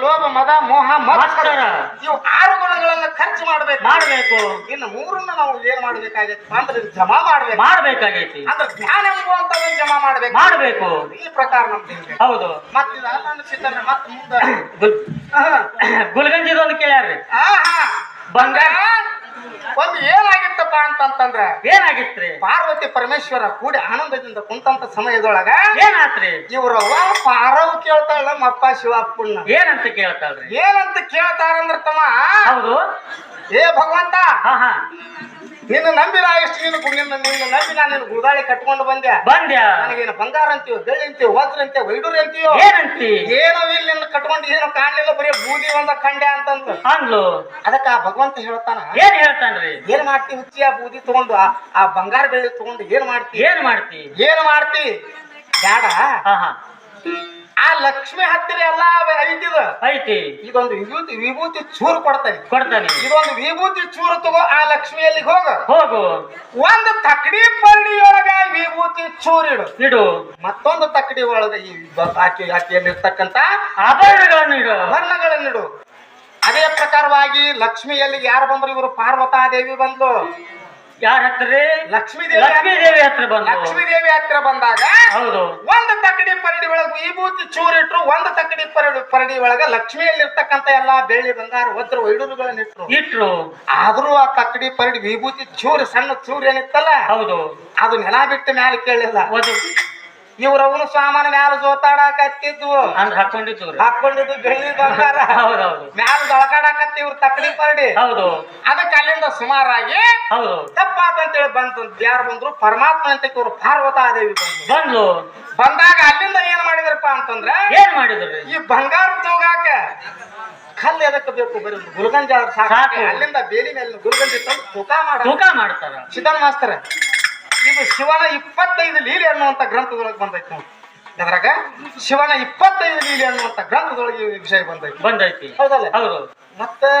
ಲೋಭ ಮದ ಮೋಹ ಮತ್ಸರ. ನೀವು ಇವು ಆರು ಗುಣಗಳನ್ನ ಖರ್ಚು ಮಾಡ್ಬೇಕು. ಮಾಡಬೇಕು. ಇನ್ನು ಮೂರನ್ನ ನಾವು ಏನ್ ಮಾಡ್ಬೇಕಾಗೈತಿ? ಅಂದ್ರೆ ಜಮಾ ಮಾಡ್ಬೇಕು. ಮಾಡ್ಬೇಕಾಗೈತಿ. ಅಂದ್ರೆ ಜ್ಞಾನ ಎಂಬುವಂತದ್ದು ಜಮಾ ಮಾಡ್ಬೇಕು. ಮಾಡ್ಬೇಕು. ಈ ಪ್ರಕಾರ ನಮ್ದು ಹೌದು. ಮತ್ತೆ ಇದು ಅಲ್ಲ ಅನ್ಸಿದ್ರೆ ಮತ್ತೆ ಮುಂದೆ. ಗುಲ್ಗಂಜಿದೊಂದು ಕೇಳ್ಯಾರ್ರಿ. ಬಂಗಾರ. ಒಂದು ಏನಾಗಿತ್ತಪ್ಪ ಅಂತಂತಂದ್ರ ಏನಾಗಿತ್ರಿ? ಪಾರ್ವತಿ ಪರಮೇಶ್ವರ ಕೂಡಿ ಆನಂದದಿಂದ ಕುಂತಂತ ಸಮಯದೊಳಗ ಏನಾತ್ರಿ? ಇವ್ರವ್ವ ಪಾರವ್ ಕೇಳ್ತಾಳ ನಮ್ಮಪ್ಪ ಶಿವಪ್ಪಣ್ಣ ಏನಂತ ಕೇಳ್ತಾಳ್ರಿ? ಏನಂತ ಕೇಳ್ತಾರಂದ್ರ ತಮ್ಮ? ಹೌದು. ಏ ಭಗವಂತ! ಹಾ ಹಾ. ನಿನ್ನ ನಂಬಿರ ಎಷ್ಟು ನಿನ್ನ ನಿನ್ನ ನಿನ್ನ ನಂಬಿ ನಾನು ನಿನ್ನ ಗುದಾಳಿ ಕಟ್ಕೊಂಡು ಬಂದೆ. ಬಂದ್ಯಾ? ನನಗೇನು ಬಂಗಾರ ಅಂತೀವೋ ಬೆಳ್ಳಿ ಅಂತೀವೋ ವಜ್ರ ಅಂತ ವೈಡೂರಿ ಅಂತೀವೋ ಏನಂತಿ? ಏನೋ ಇಲ್ಲಿ ನಿನ್ನ ಕಟ್ಕೊಂಡು ಏನೋ ಕಾಣ್ಲಿಲ್ಲ ಬರೀ ಬೂದಿ ಒಂದ ಕಂಡೆ ಅಂತಂದು. ಅಂದ್ಲು ಅದಕ್ಕೆ ಆ ಭಗವಂತ ಹೇಳ್ತಾನ ಏನ್ ಹೇಳ್ತಾನ್ರಿ? ಏನ್ ಮಾಡ್ತಿ? ಹುಚ್ಚಿ ಆ ಬೂದಿ ತಗೊಂಡು ಆ- ಬಂಗಾರ ಬೆಳ್ಳಿ ತಗೊಂಡು ಏನ್ ಮಾಡ್ತಿ? ಏನ್ ಮಾಡ್ತಿ? ಏನ್ ಮಾಡ್ತಿ? ಹಾ. ಆ ಲಕ್ಷ್ಮಿ ಹತ್ತಿರ ಎಲ್ಲ ಐತಿದ. ಐತಿ. ಇದೊಂದು ವಿಭೂತಿ ವಿಭೂತಿ ಚೂರು ಕೊಡ್ತಾನೆ. ಕೊಡ್ತಾನೆ. ಇದೊಂದು ವಿಭೂತಿ ಚೂರು ತಗೋ ಆ ಲಕ್ಷ್ಮಿಯಲ್ಲಿ ಹೋಗ. ಹೋಗು. ಒಂದು ತಕಡಿ ಪರ್ಣಿಯೊಳಗ ವಿಭೂತಿ ಚೂರಿಡು ಇಡು. ಮತ್ತೊಂದು ತಕ್ಕಡಿ ಒಳಗ ಈ ಆಕೆ ಆಕೆಯಲ್ಲಿರ್ತಕ್ಕಂತ ಆಭರಣಗಳನ್ನು ಇಡು. ಆಭರಣಗಳನ್ನಿಡು ಅದೇ ಪ್ರಕಾರವಾಗಿ ಲಕ್ಷ್ಮಿಯಲ್ಲಿ ಯಾರು ಬಂದ್ರು ಇವರು ಪಾರ್ವತಾದೇವಿ ಬಂದ್ಲು. ಯಾರ ಹತ್ರ ಲಕ್ಷ್ಮೀ ದೇವಿ ಲಕ್ಷ್ಮೀ ದೇವಿ ಹತ್ರ ಬಂದ. ಲಕ್ಷ್ಮೀ ದೇವಿ ಹತ್ರ ಬಂದಾಗ ಹೌದು. ಒಂದು ತಕ್ಕಡಿ ಪರಡಿ ಒಳಗ ವಿಭೂತಿ ಚೂರಿಟ್ರು ಒಂದು ತಕ್ಕಡಿ ಪರಡಿ ಪರಡಿ ಒಳಗ ಲಕ್ಷ್ಮಿಯಲ್ಲಿರ್ತಕ್ಕಂತ ಎಲ್ಲಾ ಬೆಳ್ಳಿ ಬಂಗಾರ ವಜ್ರ ವೈಡೂರುಗಳನ್ನ ಇಟ್ರು. ಇಟ್ರು. ಆದ್ರೂ ಆ ತಕ್ಕಡಿ ಪರಡಿ ವಿಭೂತಿ ಚೂರು ಸಣ್ಣ ಚೂರು ಏನಿತ್ತಲ್ಲ ಹೌದು. ಅದು ನೆಲ ಬಿಟ್ಟು ಮ್ಯಾಲೆ ಕೇಳಿಲ್ಲ. ಇವ್ರವನು ಸಾಮಾನ ಮ್ಯಾಲ ಜೋತಾಡಕತ್ತಿದ್ವು. ಅಂದ್ ಹಾಕೊಂಡಿದ್ದು ಹಾಕೊಂಡಿದ್ದು ಬೆಳ್ಳಿ ಬಂಗಾರ. ಹೌದೌದು. ಮ್ಯಾಲ ದೊಳಕಾಡಕತ್ತಿ ಇವ್ರು ತಕ್ಕಡಿ ಪರಡಿ. ಹೌದು. ಅದಕ್ಕೆ ಅಲ್ಲಿಂದ ಸುಮಾರಾಗಿ ಹೌದು. ಹೇಳಿ ಬಂತು ಯಾರು ಬಂದ್ರು ಪರಮಾತ್ಮ ಅಂತ ಇವ್ರು ಪಾರ್ವತಾದೇವಿ ಬಂದ್ರು. ಬಂದ್ಲು. ಬಂದಾಗ ಅಲ್ಲಿಂದ ಏನ್ ಮಾಡಿದ್ರಪ್ಪ ಅಂತಂದ್ರೆ ಏನ್ ಮಾಡಿದ್ರು? ಈ ಬಂಗಾರ ತೂಗಾಕ ಕಲ್ಲು ಎದಕ್ಕೆ ಬೇಕು ಬರೀ ಗುರುಗಂಜ ಸಾಕು. ಅಲ್ಲಿಂದ ಬೇಲಿ ಮೇಲೆ ಗುರುಗಂಜಿ ತಂದು ತೂಕ ಮಾಡ ತೂಕ ಮಾಡ್ತಾರ. ಸಿದ್ಧಾನ್ ಮಾಸ್ತರ ಇದು ಶಿವನ ಇಪ್ಪತ್ತೈದು ಲೀಲೆ ಅನ್ನುವಂತ ಗ್ರಂಥದೊಳಗೆ ಬಂದೈತಿ ನೋಡಿ. ಅದ್ರಾಗ ಶಿವನ ಇಪ್ಪತ್ತೈದು ಲೀಲೆ ಅನ್ನುವಂತ ಗ್ರಂಥದೊಳಗೆ ಈ ವಿಷಯ ಬಂದೈತಿ. ಬಂದೈತಿ. ಹೌದಲ್ಲ? ಹೌದು ಮತ್ತೆ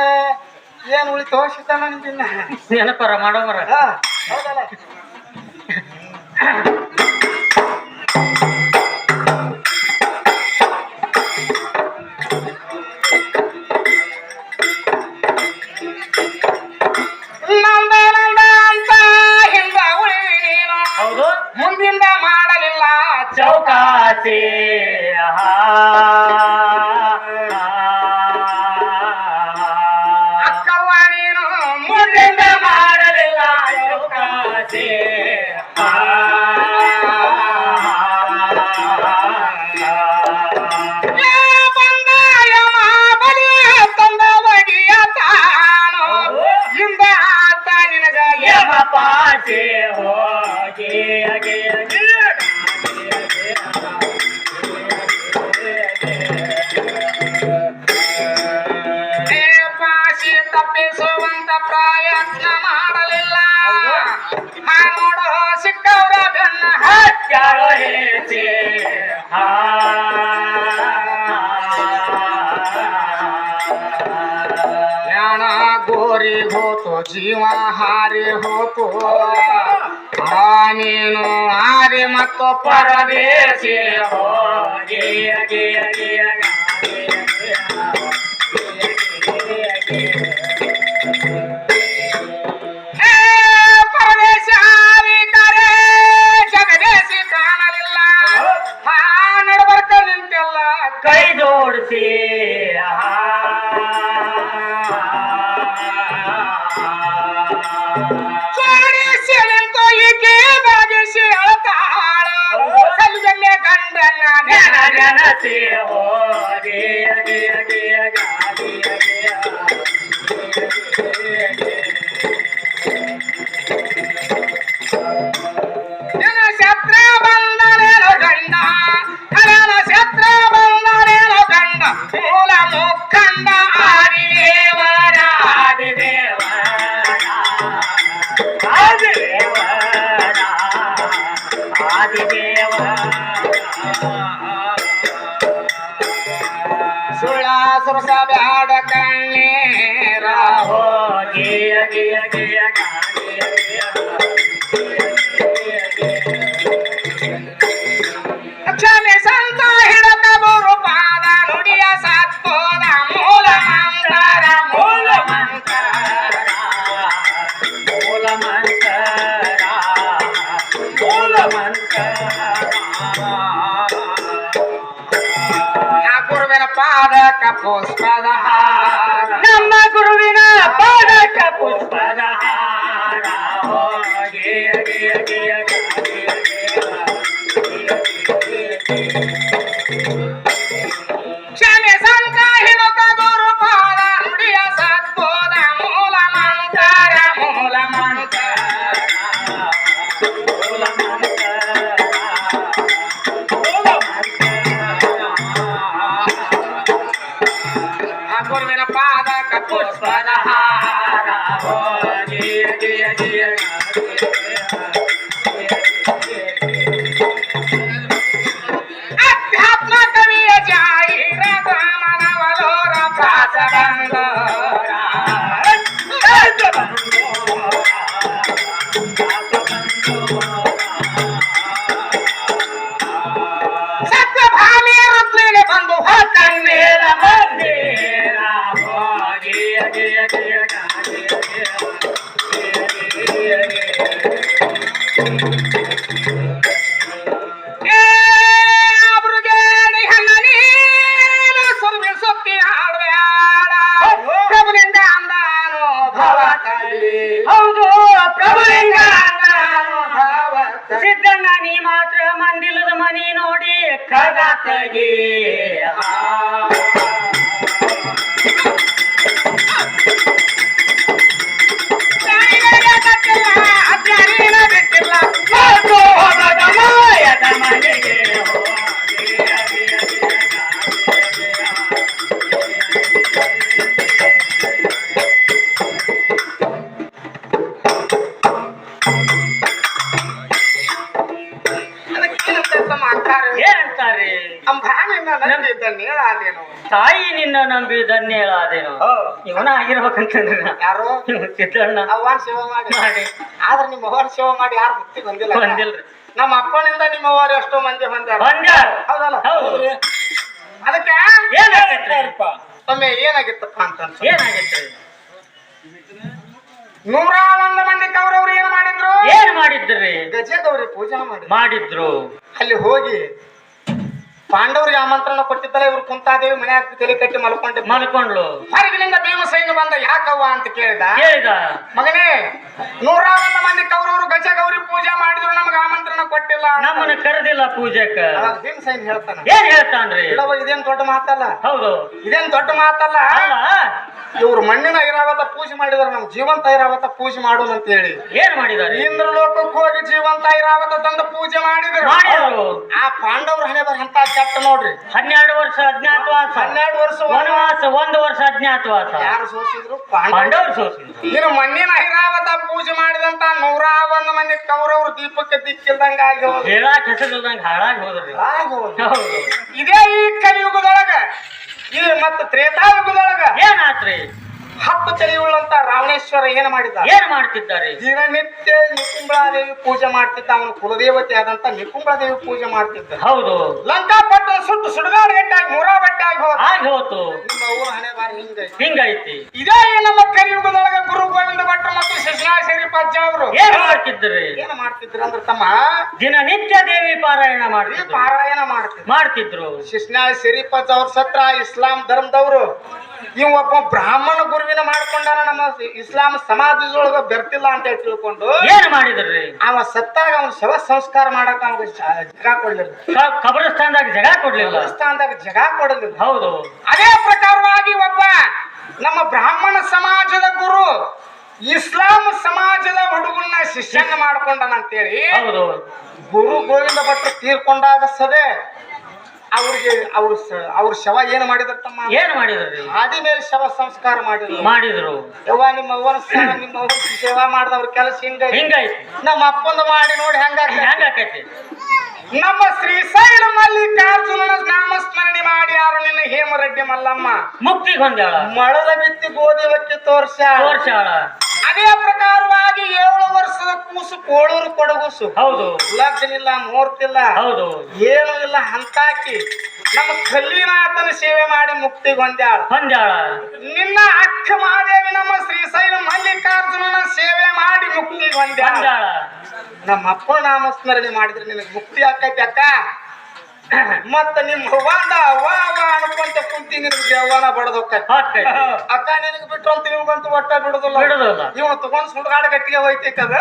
ಏನ್ ಉಳಿತು ಸಿದ್ಧಾನ ನಿನ್ನ ನೆನಪರ ಮಾಡೋಮರ? ಹೌದಲ್ಲ? see. ಗೋರಿ ಹೋತು ಜೀವ ಹಾರಿ ಹೋತು ಆ ನೀನು ಹಾರಿ ಮತ್ತು ಪರದೇಶಿ ಹೋಗಿ జనతి హో డే డే డే గా డే డే ಗುರುವಿನ ಪಾದಕ ಪುಷ್ಪದ ನಮ್ಮ ಗುರುವಿನ ಪಾದಕ ಪುಷ್ಪದ జయ జయ జయ ತೆಗಿ ನೇಳಾದೇನು ತಾಯಿ ನಿನ್ನ ನಂಬಿ ಧನ್ಯಳಾದೇನು ಇವನ ಆಗಿರ್ಬೇಕಂತಂದ್ರೆ. ಯಾರು? ಸಿದ್ದಣ್ಣ. ಅವ್ವನ್ ಶಿವ ಮಾಡಿ. ಮಾಡಿ. ಆದ್ರೆ ನಿಮ್ಮ ಅವ್ವನ್ ಶಿವ ಮಾಡಿ ಯಾರು ಮುಕ್ತಿ ಬಂದಿಲ್ಲ ಬಂದಿಲ್ರಿ ನಮ್ಮ ಅಪ್ಪನಿಂದ ನಿಮ್ಮ ಅವ್ವರು ಎಷ್ಟೋ ಮಂದಿ ಬಂದಾರ ಬಂದ್ಯಾರ ಹೌದಲ್ಲ? ಹೌದು. ಅದಕ್ಕೆ ಒಮ್ಮೆ ಏನಾಗಿತ್ತಪ್ಪ ಅಂತ ಏನಾಗಿತ್ತು ನೂರ ಒಂದು ಮಂದಿ ಕೌರವ್ರು ಏನ್ ಮಾಡಿದ್ರು? ಏನ್ ಮಾಡಿದ್ರಿ? ಗಜ ಗೌರಿ ಪೂಜೆ ಮಾಡಿದ್ರು. ಅಲ್ಲಿ ಹೋಗಿ ಪಾಂಡವರಿಗೆ ಆಮಂತ್ರಣ ಕೊಟ್ಟಿದ್ದಲ್ಲ ಇವ್ರು ಕುಂತಾದೇವಿ ಮನೆ ಹಾಕಿ ತಲೆ ಕಟ್ಟಿ ಮಲ್ಕೊಂಡಿದ್ದ ಮಲ್ಕೊಂಡ್ಲು ಹೊರಗಿನಿಂದ ಭೀಮಸೈನ ಬಂದ ಯಾಕವ್ವ ಅಂತ ಕೇಳಿದ? ಕೇಳಿದ. ಮಗನೇ ನೂರಾರು ಮಂದಿ ಕೌರವರು ಗಜ ಗೌರಿ ಪೂಜೆ ಮಾಡಿದ್ರು ನಮ್ಗೆ ಆಮಂತ್ರಣ ಕೊಟ್ಟಿಲ್ಲ ನಮ್ಮನ್ನ ಕರೆದಿಲ್ಲ ಪೂಜೆಕ. ಭೀಮಸೈನ್ ಹೇಳ್ತಾನ? ಏನ್ ಹೇಳ್ತಾನ್ರಿ? ಇದೇನ್ ದೊಡ್ಡ ಮಾತಲ್ಲ? ಹೌದು. ಇದೇನ್ ದೊಡ್ಡ ಮಾತಲ್ಲ? ಇವ್ರು ಮಣ್ಣಿನ ಐರಾವತ ಪೂಜೆ ಮಾಡಿದಾರೆ ನಮ್ ಜೀವಂತ ಐರಾವತ ಪೂಜೆ ಮಾಡೋಣ ಅಂತ ಹೇಳಿ. ಏನ್ ಮಾಡಿದಾರೆ? ಇಂದ್ರ ಲೋಕಕ್ಕೆ ಹೋಗಿ ಜೀವಂತ ಐರಾವತ ತಂದು ಪೂಜೆ ಮಾಡಿದ್ರು. ಆ ಪಾಂಡವ್ರ ಹಣೆ ಬರ ಅಂತ ಕೆಟ್ಟ ನೋಡ್ರಿ. ಹನ್ನೆರಡು ವರ್ಷ ಅಜ್ಞಾತವಾಸ. ಹನ್ನೆರಡು ವರ್ಷ ವನವಾಸ ಒಂದು ವರ್ಷ ಅಜ್ಞಾತವಾಸ. ಯಾರು ಸೋಸಿದ್ರು? ಪಾಂಡವ ಪಾಂಡವರು ಸೋಸಿದ್ರು. ಇನ್ನು ಮಣ್ಣಿನ ಐರಾವತ ಪೂಜೆ ಮಾಡಿದಂತ ನೂರ ಒಂದು ಮಂದಿ ಕೌರವ್ರು ದೀಪಕ್ಕೆ ದಿಕ್ಕಿಲ್ದಂಗ ಆಗಿ ಹೇಳಕ್ ಹೆಸರಿಲ್ದಂಗ ಹಾಳಾಗಿ ಹೋದ್ರಿ. ಹೋದ್ರು. ಹೌದು. ಇದೇ ಈ ಕಲಿಯುಗದೊಳಗ ಈ ಮತ್ತೆ ತ್ರೇತಾಯುಗದೊಳಗ? ಏನಾತ್ರಿ? ಹತ್ತು ತಲೆಯುಳ್ಳಂತ ರಾವಣೇಶ್ವರ ಏನ್ ಮಾಡಿದ? ಏನ್ ಮಾಡ್ತಿದ್ದಾರೆ? ದಿನನಿತ್ಯ ನಿಕುಂಬಳಾದೇವಿ ಪೂಜೆ ಮಾಡ್ತಿದ್ದ ಅವನು ಕುಲದೇವತೆ ಆದಂತ ನಿಕುಂಬಳಾದೇವಿ ಪೂಜೆ ಮಾಡ್ತಿದ್ದ. ಹೌದು. ಲಂಕಾಪಟ್ಟಣ ಸುಟ್ಟು ಸುಡುಗಾಡು ಗಂಟಾಗಿ ಮೂರಾ ಬಟ್ಟಾಗಿ ಆಗಿ ಹೋತು. ನಿಮ್ಮ ಹಣೆ ಬಾರಿ ಹಿಂಗೈತಿ. ಹಿಂಗೈತಿ. ಇದೇ ನಮ್ಮ ಕಲಿಯುಗದೊಳಗ ಗುರು ಗೋವಿಂದ ಭಟ್ರು ಮತ್ತು ಶಿಶುನಾಶರಿ ಪಜ್ಜ ಅವರು. ಏನ್ ಮಾಡ್ತಿದ್ರಿ? ಏನ್ ಮಾಡ್ತಿದ್ರು ಅಂದ್ರೆ ತಮ್ಮ ದಿನನಿತ್ಯ ದೇವಿ ಪಾರಾಯಣ ಮಾಡಿ ಪಾರಾಯಣ ಮಾಡ್ತಿದ್ರು. ಮಾಡ್ತಿದ್ರು. ಶಿಶುನಾಳ ಸಿರಿಪಜ್ ಅವ್ರ ಸತ್ರ ಇಸ್ಲಾಂ ಧರ್ಮದವರು. ಇವ್ ಒಬ್ಬ ಬ್ರಾಹ್ಮಣ ಗುರುವಿನ ಮಾಡ್ಕೊಂಡಾನ ನಮ್ಮ ಇಸ್ಲಾಂ ಸಮಾಜದೊಳಗ ಬೆರ್ತಿಲ್ಲ ಅಂತ ಹೇಳಿ ತಿಳ್ಕೊಂಡು ಏನ್ ಮಾಡಿದ್ರಿ? ಅವ ಸತ್ತಾಗ ಅವ್ನ ಶವ ಸಂಸ್ಕಾರ ಮಾಡಕ್ ಅವ್ನಿಗೆ ಜಗ ಕೊಡ್ಲಿಲ್ಲ. ಕಬ್ರಸ್ತಾನ್ದಾಗ ಜಗ ಕೊಡ್ಲಿಲ್ಲ? ಕಬರಸ್ತಾನದಾಗ ಜಗ ಕೊಡಲಿಲ್ಲ. ಹೌದು. ಅದೇ ಪ್ರಕಾರವಾಗಿ ಒಬ್ಬ ನಮ್ಮ ಬ್ರಾಹ್ಮಣ ಸಮಾಜದ ಗುರು ಇಸ್ಲಾಂ ಸಮಾಜದ ಹುಡುಗನ್ನ ಶಿಷ್ಯನ ಮಾಡ್ಕೊಂಡನಂತೇಳಿ ಹೌದು. ಗುರು ಗೋವಿಂದ ಭಟ್ರು ತೀರ್ಕೊಂಡಾಗ ಸದೆ ಅವ್ರಿಗೆ ಅವ್ರ ಅವ್ರ ಶವ ಏನ್ ಮಾಡಿದ್ರು ತಮ್ಮ ಏನ್ ಮಾಡಿದ್ರಿ? ಆದಿ ಮೇಲೆ ಶವ ಸಂಸ್ಕಾರ ಮಾಡಿದ್ರು. ಮಾಡಿದ್ರು. ಯವ್ವ ನಿಮ್ಮ ಅವ್ವನ ನಿಮ್ಮ ಅವ್ವನ ಸೇವಾ ಮಾಡಿದವ್ರ ಕೆಲಸ ಹಿಂಗ ಹಿಂಗೈತಿ. ನಮ್ಮ ಅಪ್ಪಂದು ಮಾಡಿ ನೋಡಿ ಹೆಂಗ ಹೆಂಗಾಕೈತಿ ನಮ್ಮ ಶ್ರೀಶೈಲ ನಾಮ ನಾಮಸ್ಮರಣೆ ಮಾಡಿ ಯಾರು ನಿನ್ನ ಹೇಮರೆಡ್ಡಿ ಮಲ್ಲಮ್ಮ? ಮುಕ್ತಿ ಹೊಂದ್ಯಾಳ. ಮಳದ ಬಿತ್ತಿ ಗೋಧಿ ಒಕ್ಕಿ ತೋರ್ಸ ತೋರ್ಸ್ಯಾಳ. ಅದೇ ಪ್ರಕಾರವಾಗಿ ಏಳು ವರ್ಷದ ಕೂಸು ಕೋಳೂರು ಕೊಡಗುಸು. ಹೌದು. ಲಗ್ನಿಲ್ಲ ಇಲ್ಲ ಮುಹೂರ್ತಿಲ್ಲ ಹೌದು. ಏನು ಇಲ್ಲ ಹಂತಾಕಿ. ನಮ್ಮ ಕಲ್ಲಿನಾಥನ ಸೇವೆ ಮಾಡಿ ಮುಕ್ತಿ ಹೊಂದ್ಯಾಳ. ಹೊಂದ್ಯಾಳ. ನಿನ್ನ ಅಕ್ಕ ಮಹಾದೇವಿ ನಮ್ಮ ಶ್ರೀಶೈಲ ಮಲ್ಲಿಕಾರ್ಜುನನ ಸೇವೆ ಮಾಡಿ ಮುಕ್ತಿ ಹೊಂದ್ಯಾಳ. ನಮ್ಮ ಅಪ್ಪ ನಾಮಸ್ಮರಣೆ ಮಾಡಿದ್ರೆ ನಿನಗೆ ಮುಕ್ತಿ ಆಕೈತಿ ಅಕ್ಕ. ಮತ್ತ ನಿಮ್ ಹವಾಂಡ ವಾ ವಾ ಅನ್ಕೊಂತ ಕುಂತಿ ನಿನಗೆ ದೇವಾನ ಬಡದ. ಅಕ್ಕ ನಿನಗೆ ಬಿಟ್ರು ಅಂತ ನಿಮ್ಗಂತೂ ಒಟ್ಟ ಬಿಡುದಿಲ್ಲ. ಇವನು ತಗೊಂಡ್ ಸುಡ್ಗಾಡ ಗಟ್ಟಿಗೆ ಹೋಯ್ತೈತದ